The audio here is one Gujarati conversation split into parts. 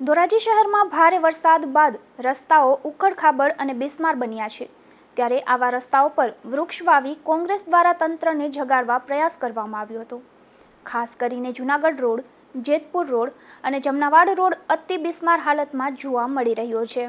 ધોરાજી શહેરમાં ભારે વરસાદ બાદ રસ્તાઓ ઉખડખાબડ અને બિસ્માર બન્યા છે. ત્યારે આવા રસ્તાઓ પર વૃક્ષ વાવી કોંગ્રેસ દ્વારા તંત્રને જગાડવા પ્રયાસ કરવામાં આવ્યો હતો. ખાસ કરીને જૂનાગઢ રોડ, જેતપુર રોડ અને જમનાવાડ રોડ અતિ બિસ્માર હાલતમાં જોવા મળી રહ્યો છે.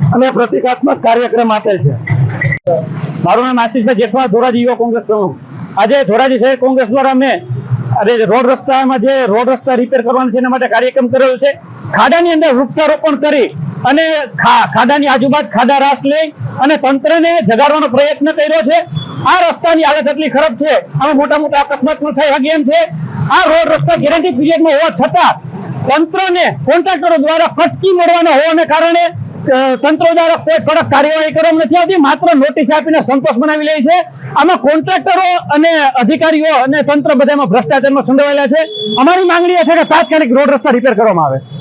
અને પ્રતિકાત્મક કાર્યક્રમ માટે છે. મારું નામ આશીષભાઈ જેઠવા ધોરાજી યુવા કોંગ્રેસ પ્રમુખ. આજે ધોરાજી શહેર કોંગ્રેસ દ્વારા અમે અરે રોડ રસ્તામાં જે રોડ રસ્તા રિપેર કરવાનો છે એના માટે કાર્યક્રમ કરેલો છે. ખાડાની અંદર વૃક્ષારોપણ કરી અને ખાડાની આજુબાજુ ખાડા રાસ લઈ અને તંત્રને જગાડવાનો પ્રયત્ન કર્યો છે. આ રસ્તાની હાલત એટલી ખરાબ છે. આમાં મોટા મોટા અકસ્માત પણ થઈ શકે છે. આ રોડ રસ્તા ગેરંટી પીરિયડમાં હોવા છતાં તંત્રને કોન્ટ્રાક્ટરો દ્વારા ફટકી મળવાના હોવાને કારણે તંત્ર દ્વારા કોઈ કડક કાર્યવાહી કરવામાં નથી આવતી, માત્ર નોટિસ આપીને સંતોષ બનાવી લે છે. આમાં કોન્ટ્રાક્ટરો અને અધિકારીઓ અને તંત્ર બધામાં ભ્રષ્ટાચારમાં સંડોવાયેલા છે. અમારી માંગણી એ છે કે તાત્કાલિક રોડ રસ્તા રિપેર કરવામાં આવે.